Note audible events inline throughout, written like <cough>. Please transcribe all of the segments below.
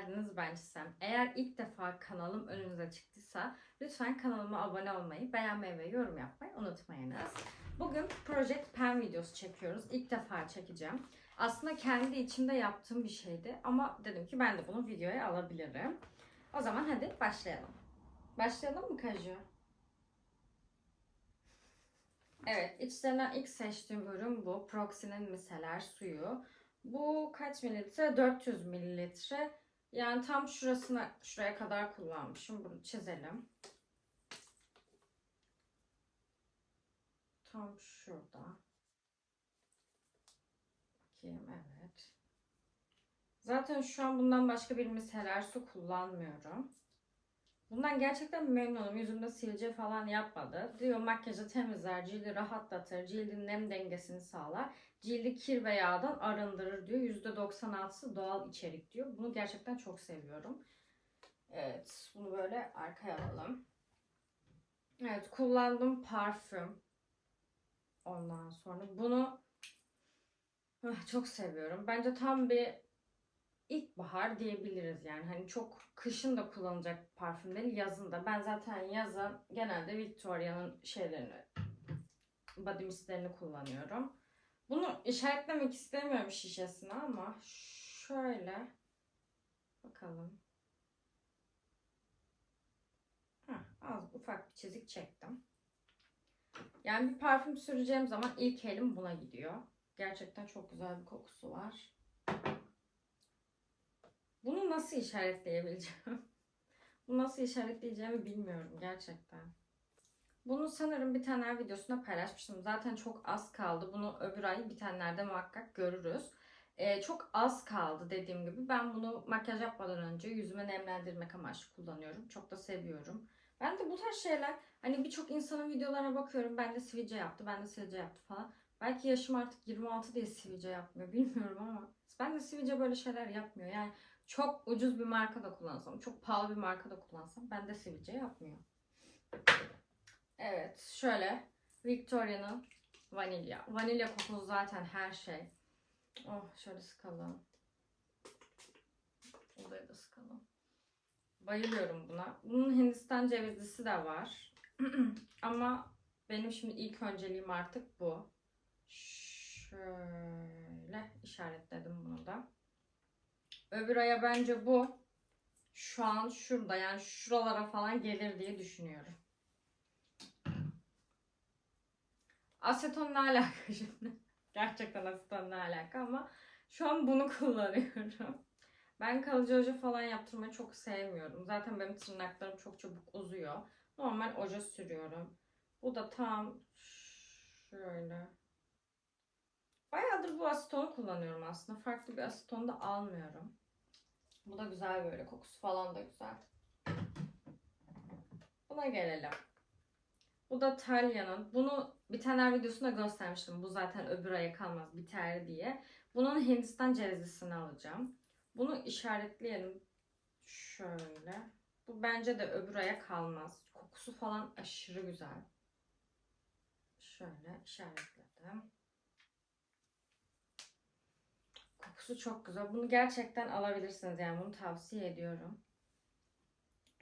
geldiniz ben Çisem. Eğer ilk defa kanalım önünüze çıktıysa lütfen kanalıma abone olmayı, beğenmeyi ve yorum yapmayı unutmayınız. Bugün Project Pen videosu çekiyoruz. İlk defa çekeceğim. Aslında kendi içimde yaptığım bir şeydi ama dedim ki ben de bunu videoya alabilirim. O zaman hadi başlayalım. Başlayalım mı Kaju? Evet, içlerinden ilk seçtiğim ürün bu. Proxy'nin miseler suyu. Bu kaç mililitre? 400 mililitre. Yani tam şurasına, şuraya kadar kullanmışım. Bunu çizelim. Tam şurada. Bakayım, evet. Zaten şu an bundan başka bir miseler su kullanmıyorum. Bundan gerçekten memnunum. Yüzümde sivilce falan yapmadı. Diyor makyajı temizler, cildi rahatlatır, cildin nem dengesini sağlar. Cildi kir ve yağdan arındırır diyor. %96'sı doğal içerik diyor. Bunu gerçekten çok seviyorum. Evet, bunu böyle arkaya alalım. Evet, kullandım parfüm. Ondan sonra bunu çok seviyorum. Bence tam bir ilkbahar diyebiliriz yani. Hani çok kışın da kullanılacak parfüm değil, yazın da. Ben zaten yazın genelde Victoria'nın şeylerini, body mistlerini kullanıyorum. Bunu işaretlemek istemiyorum şişesine ama şöyle bakalım. Heh, az ufak bir çizik çektim. Yani bir parfüm süreceğim zaman ilk elim buna gidiyor. Gerçekten çok güzel bir kokusu var. Bunu nasıl işaretleyebileceğim? <laughs> Bunu nasıl işaretleyeceğimi bilmiyorum gerçekten. Bunu sanırım bitenler videosunda paylaşmıştım. Zaten çok az kaldı. Bunu öbür ay bitenlerde muhakkak görürüz. Ee, çok az kaldı dediğim gibi. Ben bunu makyaj yapmadan önce yüzüme nemlendirmek amaçlı kullanıyorum. Çok da seviyorum. Ben de bu tarz şeyler hani birçok insanın videolarına bakıyorum. Ben de sivilce yaptı, ben de sivilce yaptı falan. Belki yaşım artık 26 diye sivilce yapmıyor <laughs> bilmiyorum ama ben de sivilce böyle şeyler yapmıyor. Yani çok ucuz bir marka da kullansam, çok pahalı bir marka da kullansam ben de sivilce yapmıyor. Evet, şöyle Victoria'nın vanilya. Vanilya kokulu zaten her şey. Oh, şöyle sıkalım. Burayı da sıkalım. Bayılıyorum buna. Bunun Hindistan cevizlisi de var. <clears throat> Ama benim şimdi ilk önceliğim artık bu. Şöyle işaretledim bunu da. Öbür aya bence bu şu an şurada yani şuralara falan gelir diye düşünüyorum. Aseton ne alaka <laughs> şimdi? Gerçekten aseton ne alaka ama şu an bunu <laughs> kullanıyorum. Ben kalıcı oje falan yaptırmayı çok sevmiyorum. Zaten benim tırnaklarım çok çabuk uzuyor. Normal oje sürüyorum. Bu da tam şöyle. Bayağıdır bu asetonu kullanıyorum aslında. Farklı bir aseton da almıyorum. Bu da güzel böyle. Kokusu falan da güzel. Buna gelelim. Bu da Talya'nın. Bunu bitenler videosunda göstermiştim. Bu zaten öbür aya kalmaz biter diye. Bunun Hindistan cevizlisini alacağım. Bunu işaretleyelim. Şöyle. Bu bence de öbür aya kalmaz. Kokusu falan aşırı güzel. Şöyle işaretledim. Kokusu çok güzel. Bunu gerçekten alabilirsiniz. Yani bunu tavsiye ediyorum.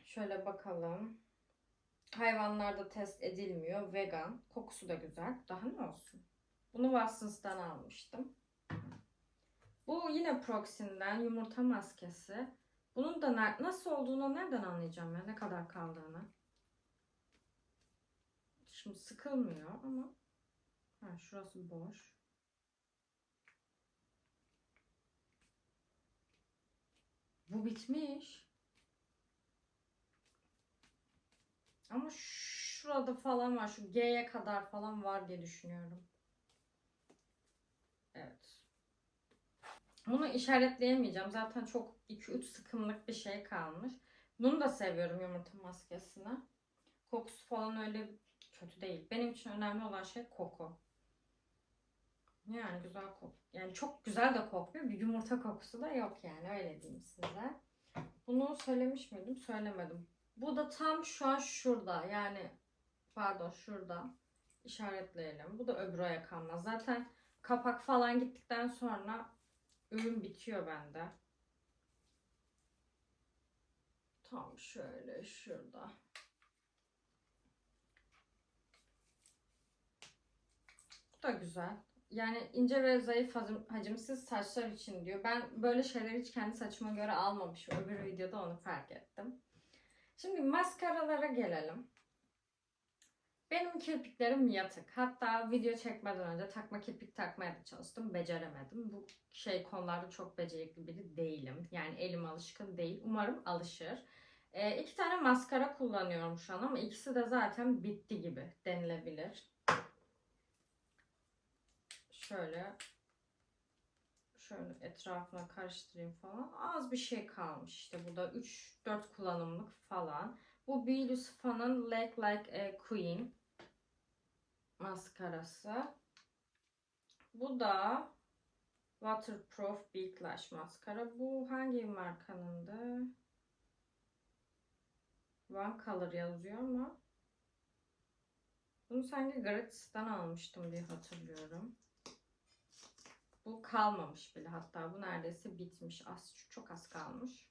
Şöyle bakalım. Hayvanlarda test edilmiyor. Vegan. Kokusu da güzel. Daha ne olsun? Bunu Watsons'tan almıştım. Bu yine Proxy'nden yumurta maskesi. Bunun da nasıl olduğunu nereden anlayacağım ya? Ne kadar kaldığını. Şimdi sıkılmıyor ama ha, şurası boş. Bu bitmiş. Ama şurada falan var. Şu G'ye kadar falan var diye düşünüyorum. Evet. Bunu işaretleyemeyeceğim. Zaten çok 2-3 sıkımlık bir şey kalmış. Bunu da seviyorum yumurta maskesini. Kokusu falan öyle kötü değil. Benim için önemli olan şey koku. Yani güzel kok. Yani çok güzel de kokmuyor. Bir yumurta kokusu da yok yani öyle diyeyim size. Bunu söylemiş miydim? Söylemedim. Bu da tam şu an şurada. Yani pardon şurada. işaretleyelim. Bu da öbür aya kalmaz. Zaten kapak falan gittikten sonra ürün bitiyor bende. Tam şöyle şurada. Bu da güzel. Yani ince ve zayıf hacim, hacimsiz saçlar için diyor. Ben böyle şeyleri hiç kendi saçıma göre almamışım. Öbür videoda onu fark ettim. Şimdi maskaralara gelelim. Benim kirpiklerim yatık. Hatta video çekmeden önce takma kirpik takmaya da çalıştım. Beceremedim. Bu şey konularda çok becerikli biri değilim. Yani elim alışkın değil. Umarım alışır. Ee, iki tane maskara kullanıyorum şu an ama ikisi de zaten bitti gibi denilebilir. Şöyle şöyle etrafına karıştırayım falan. Az bir şey kalmış işte burada 3-4 kullanımlık falan. Bu Be Lucifa'nın Like Like a Queen maskarası. Bu da Waterproof Big Lash maskara. Bu hangi markanındı? One Color yazıyor ama bunu sanki Gratis'ten almıştım diye hatırlıyorum. Bu kalmamış bile hatta bu neredeyse bitmiş. Az, çok az kalmış.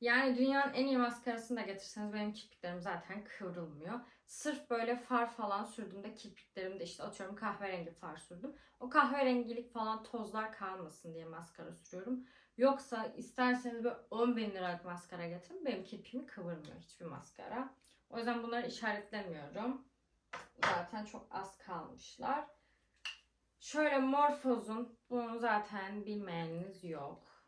Yani dünyanın en iyi maskarasını da getirseniz benim kirpiklerim zaten kıvrılmıyor. Sırf böyle far falan sürdüğümde kirpiklerimde işte atıyorum kahverengi far sürdüm. O kahverengilik falan tozlar kalmasın diye maskara sürüyorum. Yoksa isterseniz böyle 10 bin liralık maskara getirin. Benim kirpiğimi kıvırmıyor hiçbir maskara. O yüzden bunları işaretlemiyorum. Zaten çok az kalmışlar. Şöyle Morphos'un bunu zaten bilmeyeniniz yok.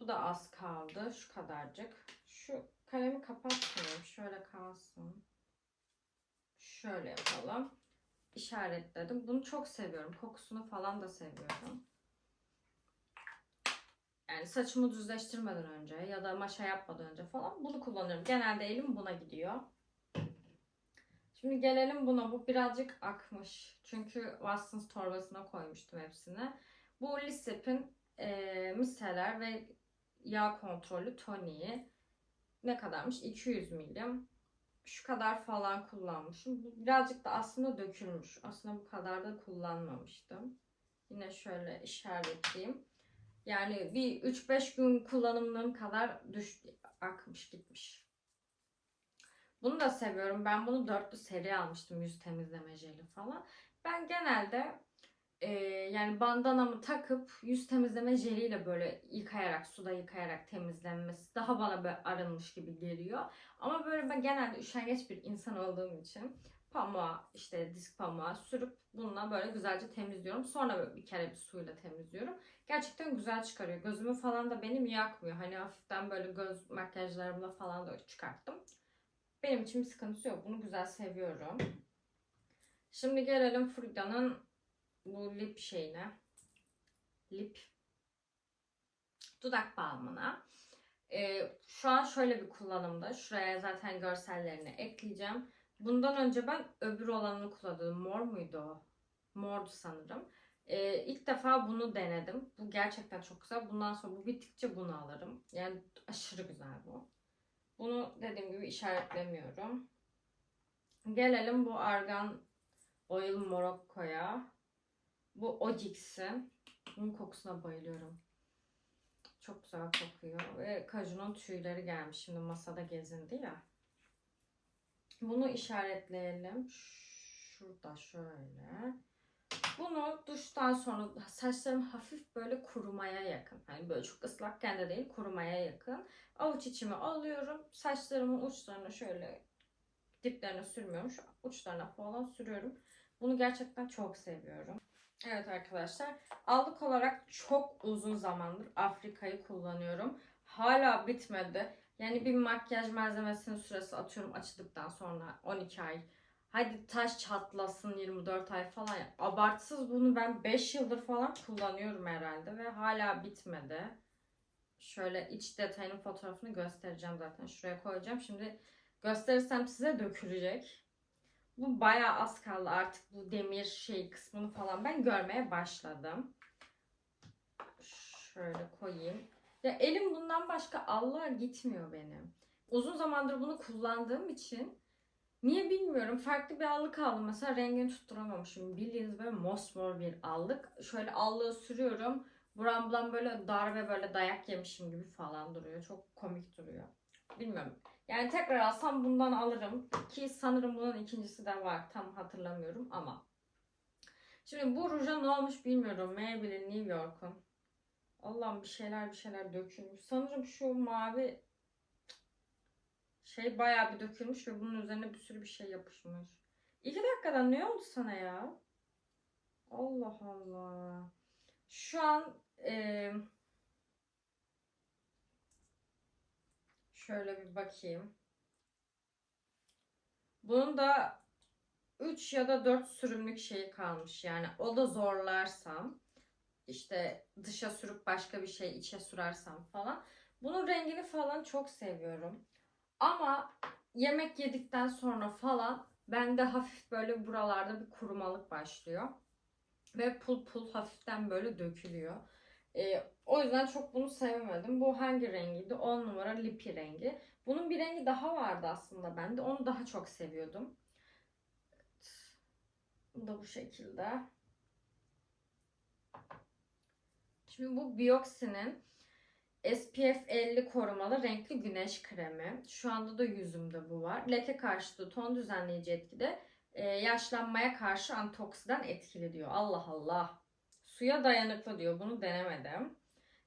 Bu da az kaldı. Şu kadarcık. Şu kalemi kapatmıyorum. Şöyle kalsın. Şöyle yapalım. İşaretledim. Bunu çok seviyorum. Kokusunu falan da seviyorum. Yani saçımı düzleştirmeden önce ya da maşa yapmadan önce falan bunu kullanıyorum. Genelde elim buna gidiyor. Şimdi gelelim buna. Bu birazcık akmış. Çünkü Watsons torbasına koymuştum hepsini. Bu Lissip'in e, miseler ve yağ kontrollü toniği. Ne kadarmış? 200 milim. Şu kadar falan kullanmışım. Birazcık da aslında dökülmüş. Aslında bu kadar da kullanmamıştım. Yine şöyle işaretleyeyim. Yani bir 3-5 gün kullanımlığım kadar düş, akmış gitmiş. Bunu da seviyorum. Ben bunu dörtlü seri almıştım yüz temizleme jeli falan. Ben genelde e, yani bandanamı takıp yüz temizleme jeliyle böyle yıkayarak suda yıkayarak temizlenmesi daha bana böyle arınmış gibi geliyor. Ama böyle ben genelde üşengeç bir insan olduğum için pamuğa işte disk pamuğa sürüp bununla böyle güzelce temizliyorum. Sonra böyle bir kere bir suyla temizliyorum. Gerçekten güzel çıkarıyor. Gözümü falan da benim yakmıyor. Hani hafiften böyle göz makyajlarımla falan da çıkarttım. Benim için bir sıkıntısı yok. Bunu güzel seviyorum. Şimdi gelelim Fruda'nın bu lip şeyine. Lip dudak balmına. Ee, şu an şöyle bir kullanımda. Şuraya zaten görsellerini ekleyeceğim. Bundan önce ben öbür olanını kullandım. Mor muydu o? Mordu sanırım. Ee, ilk defa bunu denedim. Bu gerçekten çok güzel. Bundan sonra bu bittikçe bunu alırım. Yani aşırı güzel bu. Bunu dediğim gibi işaretlemiyorum. Gelelim bu Argan Oil Morocco'ya. Bu Ojix'in. Bunun kokusuna bayılıyorum. Çok güzel kokuyor. Ve kajunun tüyleri gelmiş. Şimdi masada gezindi ya. Bunu işaretleyelim. Şurada şöyle. Bunu duştan sonra saçlarım hafif böyle kurumaya yakın. Hani böyle çok ıslakken de değil kurumaya yakın. Avuç içimi alıyorum. Saçlarımın uçlarına şöyle diplerine sürmüyorum. Şu uçlarına falan sürüyorum. Bunu gerçekten çok seviyorum. Evet arkadaşlar. Allık olarak çok uzun zamandır Afrika'yı kullanıyorum. Hala bitmedi. Yani bir makyaj malzemesinin süresi atıyorum açıldıktan sonra 12 ay. Hadi taş çatlasın 24 ay falan. Abartsız bunu ben 5 yıldır falan kullanıyorum herhalde ve hala bitmedi. Şöyle iç detayının fotoğrafını göstereceğim zaten. Şuraya koyacağım. Şimdi gösterirsem size dökülecek. Bu bayağı az kaldı artık bu demir şey kısmını falan ben görmeye başladım. Şöyle koyayım. Ya elim bundan başka Allah'a gitmiyor benim. Uzun zamandır bunu kullandığım için niye bilmiyorum. Farklı bir allık aldım. Mesela rengini tutturamamışım. Bildiğiniz böyle mosmor bir allık. Şöyle allığı sürüyorum. Buram buram böyle darbe böyle dayak yemişim gibi falan duruyor. Çok komik duruyor. Bilmiyorum. Yani tekrar alsam bundan alırım. Ki sanırım bunun ikincisi de var. Tam hatırlamıyorum ama. Şimdi bu ruja ne olmuş bilmiyorum. Maybelline New York'un. Allah'ım bir şeyler bir şeyler dökülmüş. Sanırım şu mavi şey bayağı bir dökülmüş ve bunun üzerine bir sürü bir şey yapışmış. İki dakikada ne oldu sana ya? Allah Allah. Şu an e, şöyle bir bakayım. Bunun da 3 ya da 4 sürümlük şeyi kalmış. Yani o da zorlarsam işte dışa sürüp başka bir şey içe sürersem falan. Bunun rengini falan çok seviyorum. Ama yemek yedikten sonra falan bende hafif böyle buralarda bir kurumalık başlıyor. Ve pul pul hafiften böyle dökülüyor. Ee, o yüzden çok bunu sevemedim. Bu hangi rengiydi? 10 numara lipi rengi. Bunun bir rengi daha vardı aslında bende. Onu daha çok seviyordum. Bu da bu şekilde. Şimdi bu Bioxy'nin SPF 50 korumalı renkli güneş kremi. Şu anda da yüzümde bu var. Leke karşıtı ton düzenleyici etkide e, yaşlanmaya karşı antioksidan etkili diyor. Allah Allah. Suya dayanıklı diyor. Bunu denemedim.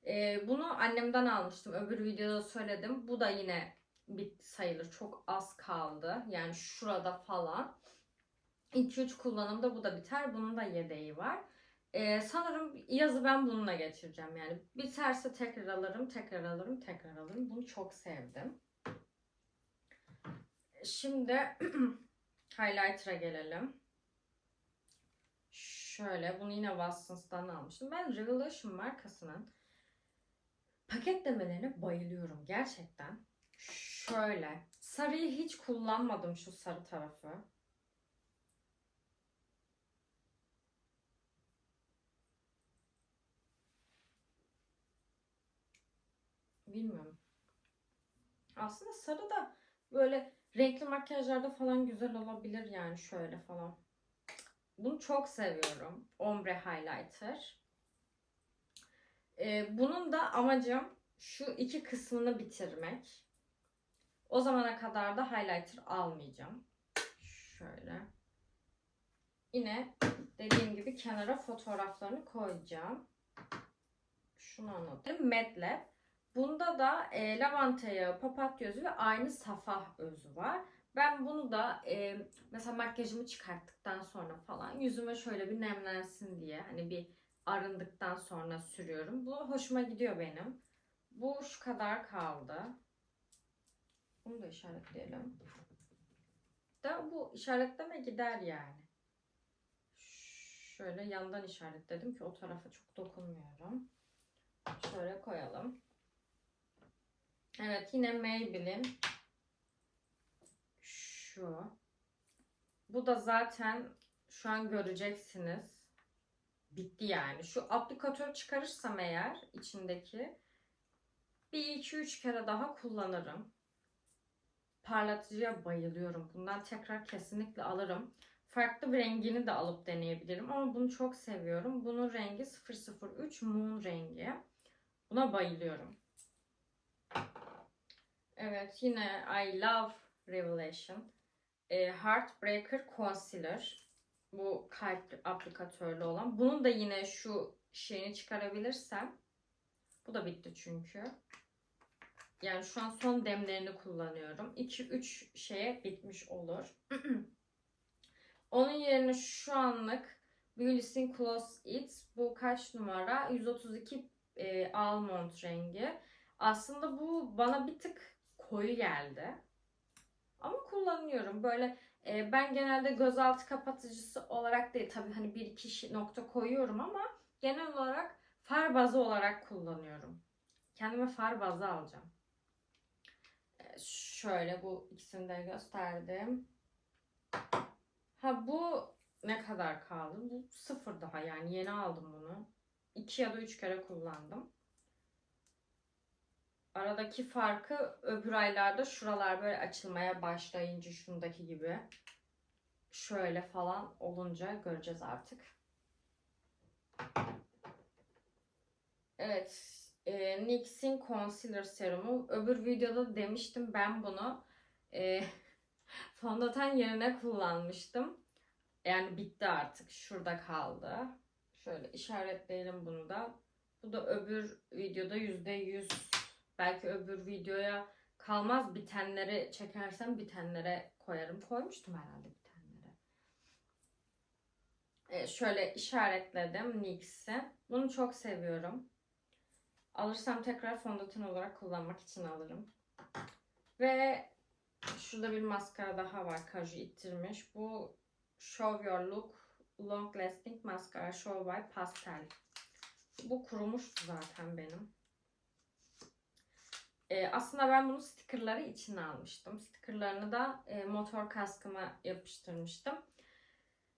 E, bunu annemden almıştım. Öbür videoda söyledim. Bu da yine bitti sayılır. Çok az kaldı. Yani şurada falan. 2-3 kullanımda bu da biter. Bunun da yedeği var. Ee, sanırım yazı ben bununla geçireceğim. Yani biterse tekrar alırım, tekrar alırım, tekrar alırım. Bunu çok sevdim. Şimdi <clears throat> highlighter'a gelelim. Şöyle bunu yine Watsons'tan almıştım. Ben Revelation markasının paketlemelerine bayılıyorum gerçekten. Şöyle sarıyı hiç kullanmadım şu sarı tarafı. Bilmiyorum. Aslında sarı da böyle renkli makyajlarda falan güzel olabilir yani şöyle falan. Bunu çok seviyorum. Ombre highlighter. Ee, bunun da amacım şu iki kısmını bitirmek. O zamana kadar da highlighter almayacağım. Şöyle. Yine dediğim gibi kenara fotoğraflarını koyacağım. Şunu anlatayım. Medlab. Bunda da e, lavanta yağı, papatya özü ve aynı safah özü var. Ben bunu da e, mesela makyajımı çıkarttıktan sonra falan yüzüme şöyle bir nemlensin diye hani bir arındıktan sonra sürüyorum. Bu hoşuma gidiyor benim. Bu şu kadar kaldı. Bunu da işaretleyelim. Da bu işaretleme gider yani. Şöyle yandan işaretledim ki o tarafa çok dokunmuyorum. Şöyle koyalım. Evet yine Maybelline. Şu. Bu da zaten şu an göreceksiniz. Bitti yani. Şu aplikatörü çıkarırsam eğer içindeki bir iki üç kere daha kullanırım. Parlatıcıya bayılıyorum. Bundan tekrar kesinlikle alırım. Farklı bir rengini de alıp deneyebilirim ama bunu çok seviyorum. Bunun rengi 003 Moon rengi. Buna bayılıyorum. Evet yine I Love Revelation. E, Heartbreaker Concealer. Bu kalp aplikatörlü olan. Bunun da yine şu şeyini çıkarabilirsem. Bu da bitti çünkü. Yani şu an son demlerini kullanıyorum. 2-3 şeye bitmiş olur. <clears throat> Onun yerine şu anlık Beulis'in Close It. Bu kaç numara? 132 e, almond rengi. Aslında bu bana bir tık koyu geldi. Ama kullanıyorum. Böyle e, ben genelde gözaltı kapatıcısı olarak değil. Tabii hani bir iki nokta koyuyorum ama genel olarak far bazı olarak kullanıyorum. Kendime far bazı alacağım. E, şöyle bu ikisini de gösterdim. Ha bu ne kadar kaldı? Bu sıfır daha yani yeni aldım bunu. İki ya da üç kere kullandım. Aradaki farkı öbür aylarda şuralar böyle açılmaya başlayınca şundaki gibi şöyle falan olunca göreceğiz artık. Evet. E, NYX'in Concealer Serumu. Öbür videoda demiştim ben bunu e, <laughs> fondöten yerine kullanmıştım. Yani bitti artık. Şurada kaldı. Şöyle işaretleyelim bunu da. Bu da öbür videoda %100 belki öbür videoya kalmaz bitenleri çekersem bitenlere koyarım. Koymuştum herhalde bitenlere. Ee, şöyle işaretledim NYX'i. Bunu çok seviyorum. Alırsam tekrar fondöten olarak kullanmak için alırım. Ve şurada bir maskara daha var. Kaju ittirmiş. Bu Show Your Look Long Lasting Mascara Show by Pastel. Bu kurumuştu zaten benim. Ee, aslında ben bunu stickerları içine almıştım. Stickerlarını da e, motor kaskıma yapıştırmıştım.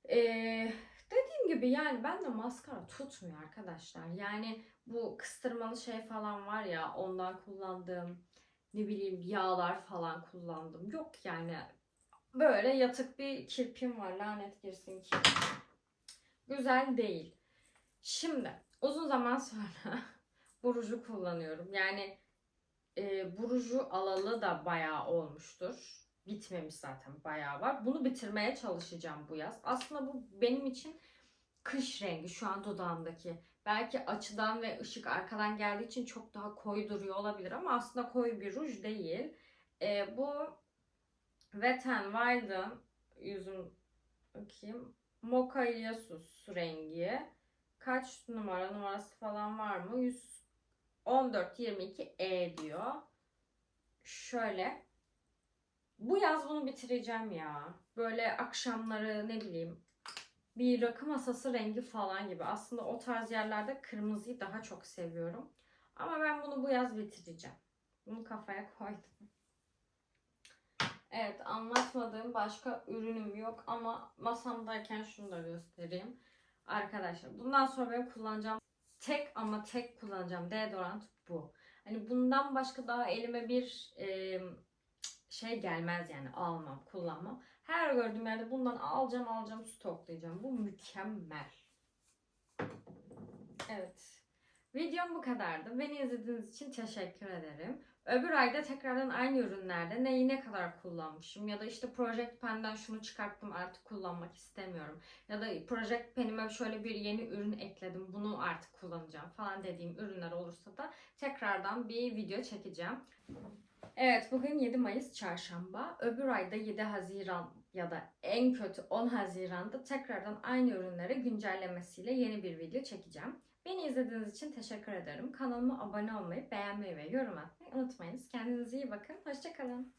Ee, dediğim gibi yani ben de maskara tutmuyor arkadaşlar. Yani bu kıstırmalı şey falan var ya ondan kullandığım ne bileyim yağlar falan kullandım. Yok yani böyle yatık bir kirpim var lanet girsin ki. Güzel değil. Şimdi uzun zaman <laughs> sonra bu ruju kullanıyorum. Yani e, bu ruju alalı da bayağı olmuştur. Bitmemiş zaten bayağı var. Bunu bitirmeye çalışacağım bu yaz. Aslında bu benim için kış rengi şu an dudağımdaki. Belki açıdan ve ışık arkadan geldiği için çok daha koyu duruyor olabilir ama aslında koyu bir ruj değil. E, bu Wet n Wild'ın yüzüm bakayım. Mocha Iliasus rengi. Kaç numara numarası falan var mı? 114 22 E diyor. Şöyle. Bu yaz bunu bitireceğim ya. Böyle akşamları ne bileyim bir rakı masası rengi falan gibi. Aslında o tarz yerlerde kırmızıyı daha çok seviyorum. Ama ben bunu bu yaz bitireceğim. Bunu kafaya koydum. Evet anlatmadığım başka ürünüm yok ama masamdayken şunu da göstereyim. Arkadaşlar bundan sonra benim kullanacağım tek ama tek kullanacağım deodorant bu. Hani bundan başka daha elime bir e, şey gelmez yani almam kullanmam. Her gördüğüm yerde bundan alacağım alacağım stoklayacağım. Bu mükemmel. Evet. Videom bu kadardı. Beni izlediğiniz için teşekkür ederim. Öbür ayda tekrardan aynı ürünlerde neyi ne kadar kullanmışım ya da işte Project Pen'den şunu çıkarttım artık kullanmak istemiyorum. Ya da Project Pen'ime şöyle bir yeni ürün ekledim bunu artık kullanacağım falan dediğim ürünler olursa da tekrardan bir video çekeceğim. Evet bugün 7 Mayıs çarşamba. Öbür ayda 7 Haziran ya da en kötü 10 Haziran'da tekrardan aynı ürünlere güncellemesiyle yeni bir video çekeceğim. Beni izlediğiniz için teşekkür ederim. Kanalıma abone olmayı, beğenmeyi ve yorum atmayı unutmayınız. Kendinize iyi bakın. Hoşçakalın.